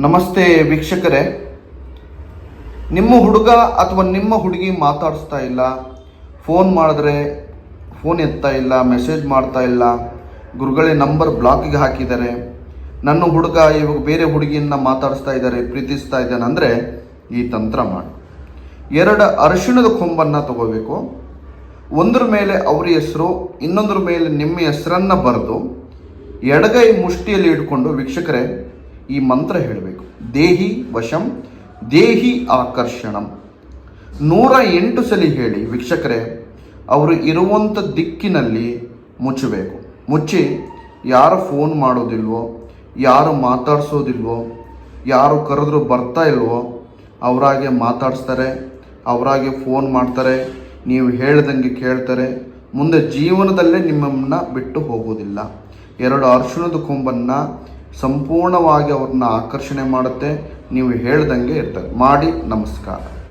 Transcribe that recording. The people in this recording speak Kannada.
ನಮಸ್ತೆ ವೀಕ್ಷಕರೇ. ನಿಮ್ಮ ಹುಡುಗ ಅಥವಾ ನಿಮ್ಮ ಹುಡುಗಿ ಮಾತಾಡಿಸ್ತಾ ಇಲ್ಲ, ಫೋನ್ ಮಾಡಿದ್ರೆ ಫೋನ್ ಎತ್ತಾ ಇಲ್ಲ, ಮೆಸೇಜ್ ಮಾಡ್ತಾ ಇಲ್ಲ, ಗುರುಗಳೇ ನಂಬರ್ ಬ್ಲಾಕಿಗೆ ಹಾಕಿದ್ದಾರೆ. ನನ್ನ ಹುಡುಗ ಇವಾಗ ಬೇರೆ ಹುಡುಗಿಯನ್ನ ಮಾತಾಡಿಸ್ತಾ ಇದ್ದಾರೆ, ಪ್ರೀತಿಸ್ತಾ ಇದ್ದಾನೆ ಅಂದರೆ ಈ ತಂತ್ರ ಮಾಡಿ. ಎರಡು ಅರಿಶಿಣದ ಕೊಂಬನ್ನು ತಗೋಬೇಕು. ಒಂದ್ರ ಮೇಲೆ ಅವ್ರ ಹೆಸರು, ಇನ್ನೊಂದ್ರ ಮೇಲೆ ನಿಮ್ಮ ಹೆಸರನ್ನ ಬರೆದು ಎಡಗೈ ಮುಷ್ಟಿಯಲ್ಲಿ ಇಟ್ಕೊಂಡು ವೀಕ್ಷಕರೇ ಈ ಮಂತ್ರ ಹೇಳಬೇಕು. ದೇಹಿ ವಶಂ, ದೇಹಿ ಆಕರ್ಷಣಂ. ನೂರ ಎಂಟು ಸಲ ಹೇಳಿ ವೀಕ್ಷಕರೇ, ಅವರು ಇರುವಂಥ ದಿಕ್ಕಿನಲ್ಲಿ ಮುಚ್ಚಬೇಕು. ಮುಚ್ಚಿ ಯಾರು ಫೋನ್ ಮಾಡೋದಿಲ್ವೋ, ಯಾರು ಮಾತಾಡಿಸೋದಿಲ್ವೋ, ಯಾರು ಕರೆದ್ರು ಬರ್ತಾ ಇಲ್ವೋ, ಅವರಾಗೆ ಮಾತಾಡಿಸ್ತಾರೆ, ಅವರಾಗೆ ಫೋನ್ ಮಾಡ್ತಾರೆ, ನೀವು ಹೇಳ್ದಂಗೆ ಕೇಳ್ತಾರೆ. ಮುಂದೆ ಜೀವನದಲ್ಲೇ ನಿಮ್ಮನ್ನ ಬಿಟ್ಟು ಹೋಗೋದಿಲ್ಲ. ಎರಡು ಅರ್ಶಿಣದ ಕೊಂಬನ್ನು ಸಂಪೂರ್ಣವಾಗಿ ಅವ್ರನ್ನ ಆಕರ್ಷಣೆ ಮಾಡುತ್ತೆ. ನೀವು ಹೇಳ್ದಂಗೆ ಇರ್ತಾರೆ ಮಾಡಿ ನಮಸ್ಕಾರ.